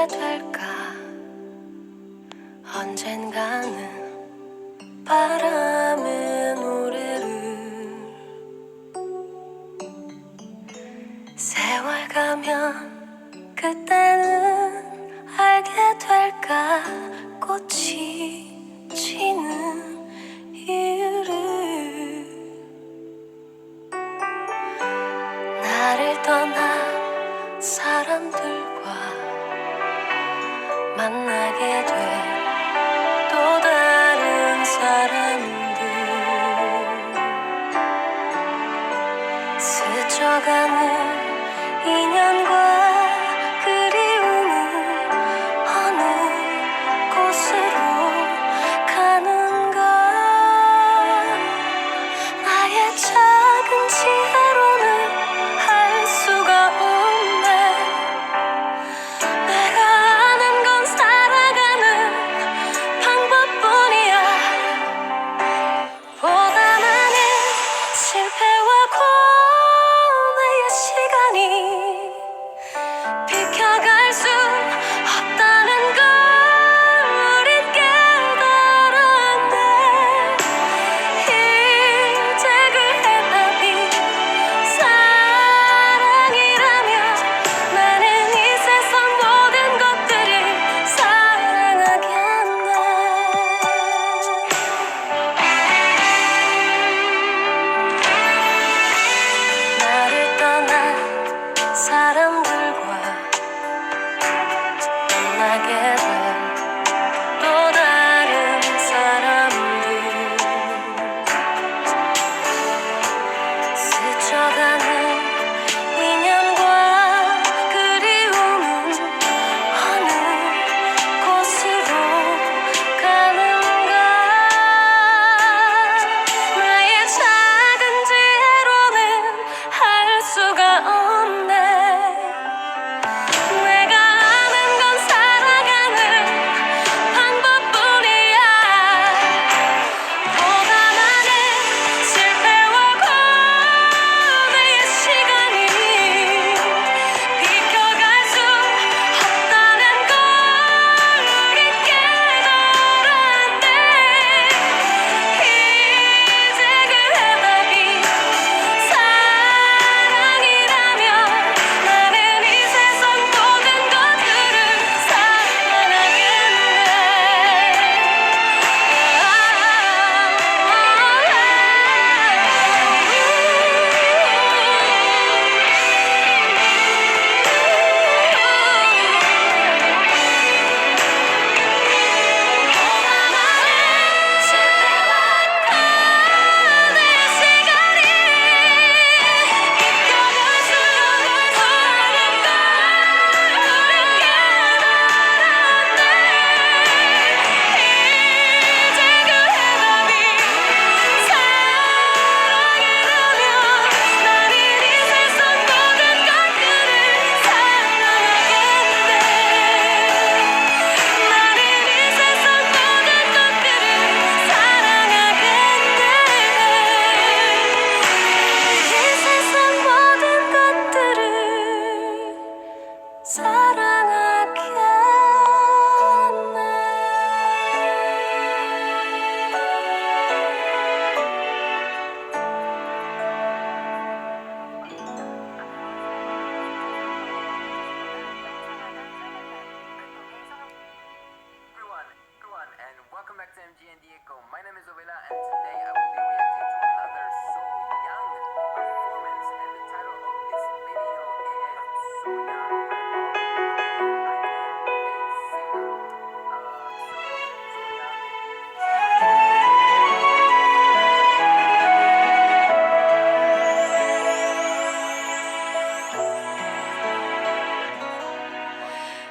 hayat がむ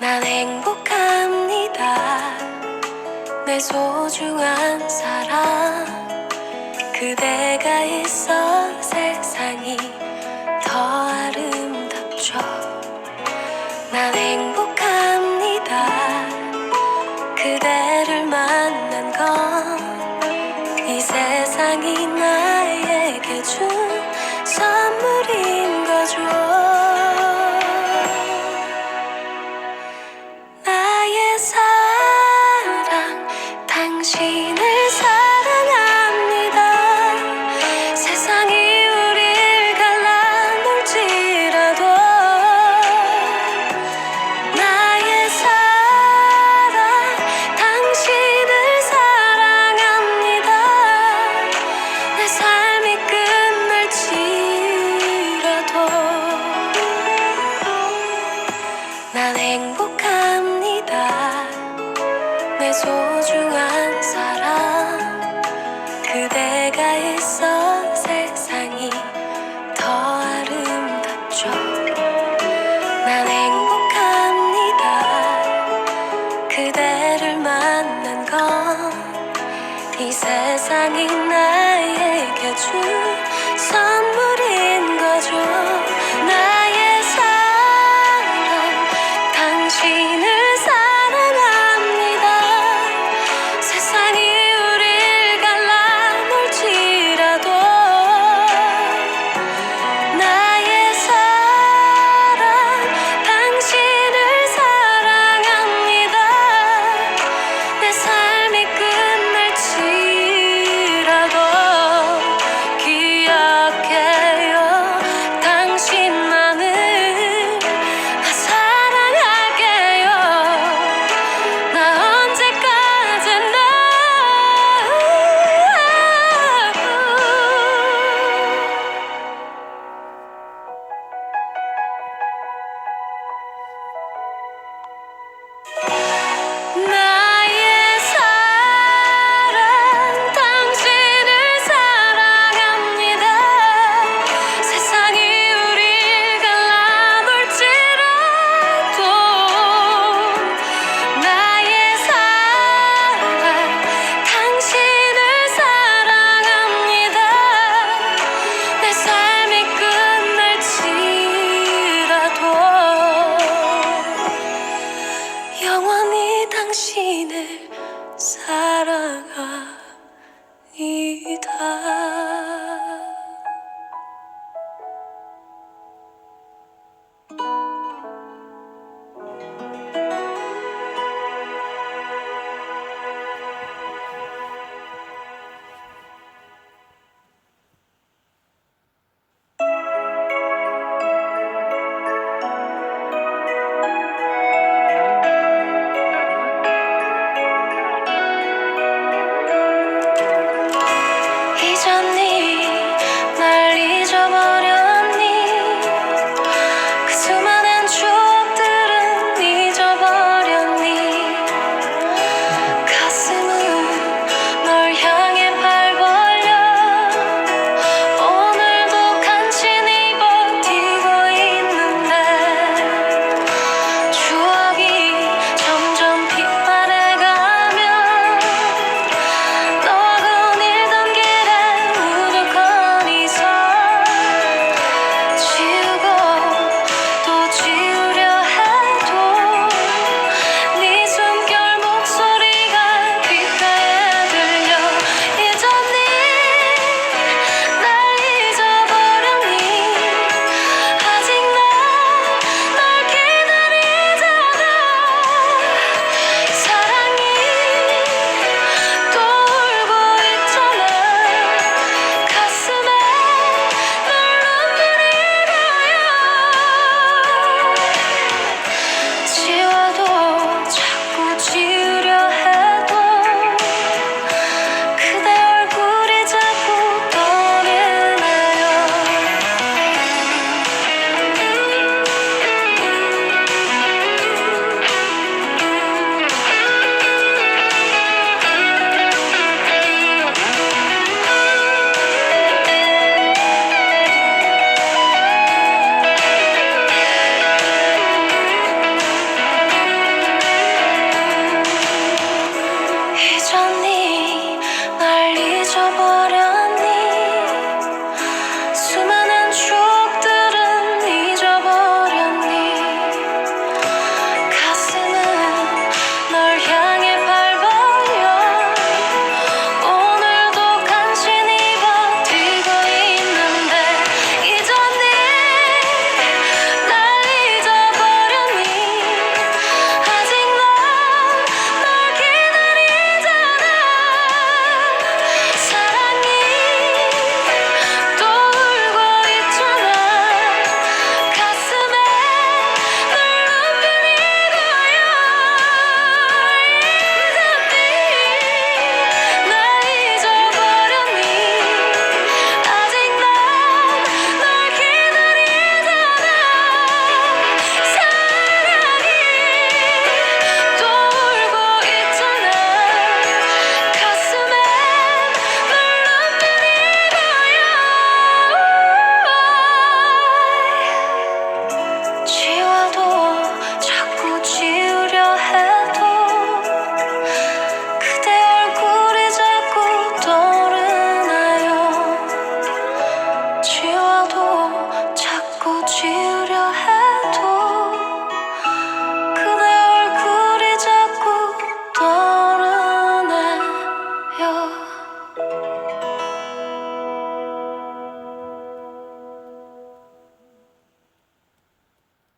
난 행복합니다. 내 소중한 사랑. 그대가 있어 세상이 더 아름답죠. 난 행복합니다. 그대를 만난 건 이 세상이 나 소중한 사람 그대가 있어 세상이 더 아름답죠. 난 행복합니다. 그대를 만난 건 이 세상이 나에게 준 사랑하